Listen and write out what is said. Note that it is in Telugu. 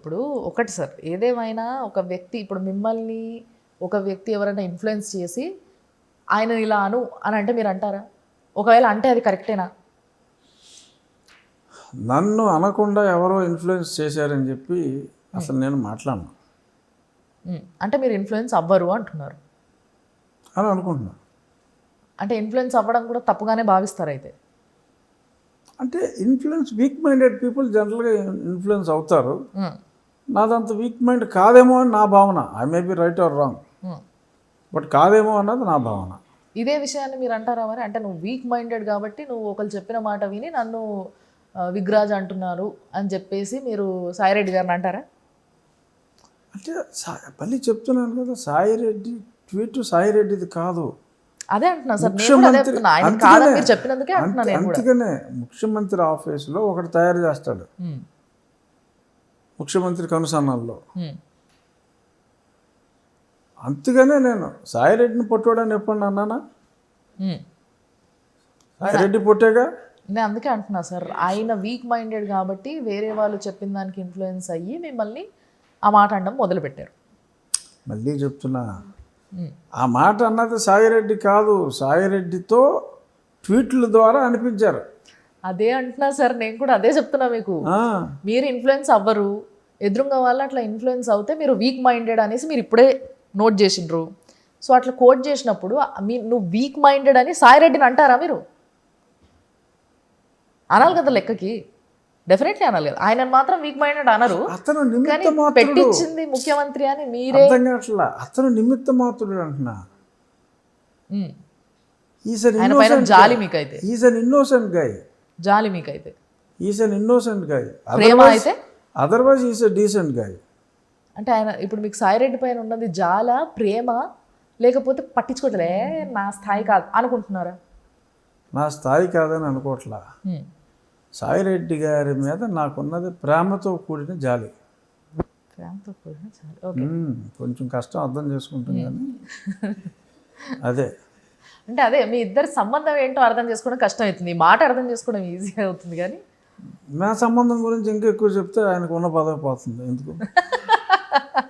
ఇప్పుడు ఒకటి సార్ ఏదేమైనా ఒక వ్యక్తి ఇప్పుడు మిమ్మల్ని ఒక వ్యక్తి ఎవరైనా ఇన్ఫ్లుయెన్స్ చేసి ఆయన ఇలా అను అని అంటే మీరు అంటారా? ఒకవేళ అంటే అది కరెక్టేనా? నన్ను అనకుండా ఎవరో ఇన్ఫ్లుయెన్స్ చేశారని చెప్పి అసలు నేను మాట్లాడను. అంటే మీరు ఇన్ఫ్లుయెన్స్ అవ్వరు అంటున్నారు? అని అనుకుంటున్నాను అంటే ఇన్ఫ్లుయెన్స్ అవ్వడం కూడా తప్పుగానే భావిస్తారు అయితే? అంటే ఇన్ఫ్లుయెన్స్ వీక్ మైండెడ్ పీపుల్ జనరల్గా ఇన్ఫ్లుయెన్స్ అవుతారు. నాదంత వీక్ మైండ్ కాదేమో అని నా భావన. I may be right or wrong. But కాదేమో అన్నది నా భావన. ఇదే విషయాన్ని మీరు అంటారా మరి? అంటే నువ్వు వీక్ మైండెడ్ కాబట్టి నువ్వు ఒకరు చెప్పిన మాట విని నన్ను విగ్రాజ్ అంటున్నారు అని చెప్పేసి మీరు సాయిరెడ్డి గారిని అంటారా? అంటే మళ్ళీ చెప్తున్నాను కదా సాయిరెడ్డి ట్వీట్ సాయిరెడ్డిది కాదు. అదే అంటున్నా సార్ నేను కూడా అదే చెప్తున్నా ఆయన కాదని మీరు చెప్పినందుకే అంటున్నా అంతే- నేను కూడా. అందుకనే ముఖ్యమంత్రి ఆఫీసులో ఒకటి తయారు చేస్తాడు. ఉమ్, ముఖ్యమంత్రి కనుసన్నల్లో. అందుకనే నేను సాయిరెడ్డిని పొట్టోడని ఎప్పుడు అన్నానా. సాయిరెడ్డి పొట్టేగా? నేను అందుకే అంటున్నా సార్ ఆయన వీక్ మైండెడ్ కాబట్టి వేరే వాళ్ళు చెప్పిన దానికి ఇన్ఫ్లుయెన్స్ అయ్యి మిమ్మల్ని ఆ మాట అనడం మొదలుపెట్టారు. మళ్ళీ చెప్తున్నా. ఆ మాట అన్నది సాయిరెడ్డి కాదు సాయిరెడ్డితో ట్వీట్ల ద్వారా అనిపించారు. అదే అంటున్నా సార్ నేను కూడా అదే చెప్తున్నా మీకు. మీరు ఇన్ఫ్లుయెన్స్ అవ్వరు ఎదురుగా వాళ్ళు అట్లా ఇన్ఫ్లుయెన్స్ అవుతే మీరు వీక్ మైండెడ్ అనేసి మీరు ఇప్పుడే నోట్ చేసిండ్రు. సో అట్లా కోట్ చేసినప్పుడు మీ నువ్వు వీక్ మైండెడ్ అని సాయిరెడ్డిని అంటారా మీరు? అనాలి కదా లెక్కకి. డెఫినెట్లీ అనాలి కదా. ఆయన మాత్రం వీక్ మైండెడ్ అనరు. అతను పెట్టించింది ముఖ్యమంత్రి అని మీరే కావట్లా అతను నిమిత్త మాత్రుడు అంటున్నా. జాలి మీకైతే. ఈజ్ అన్ ఇన్నోసెంట్ గాయ్ జాలి మీకైతే. ఈజ్ అన్ ఇన్నోసెంట్ గాయ్ ప్రేమ అయితే otherwise is a decent guy అంటే ఆయన ఇప్పుడు మీకు సాయిరెడ్డి పైన ఉన్నది జాల ప్రేమ లేకపోతే పట్టించుకోవట్లే నా స్థాయి కాదు అనుకుంటున్నారా? నా స్థాయి కాదని అనుకోవట్లా. సాయిరెడ్డి గారి మీద నాకున్నది ప్రేమతో కూడిన జాలి. ప్రేమతో కూడిన మ్మ్. కొంచెం కష్టం అర్థం చేసుకుంటాం కానీ అదే. అంటే అదే మీ ఇద్దరి సంబంధం ఏంటో అర్థం చేసుకోవడం కష్టం అవుతుంది మాట అర్థం చేసుకోవడం ఈజీ అవుతుంది కానీ నా సంబంధం గురించి ఇంకా ఎక్కువ చెప్తే ఆయనకు ఉన్న పదవి పోతుంది. ఎందుకు?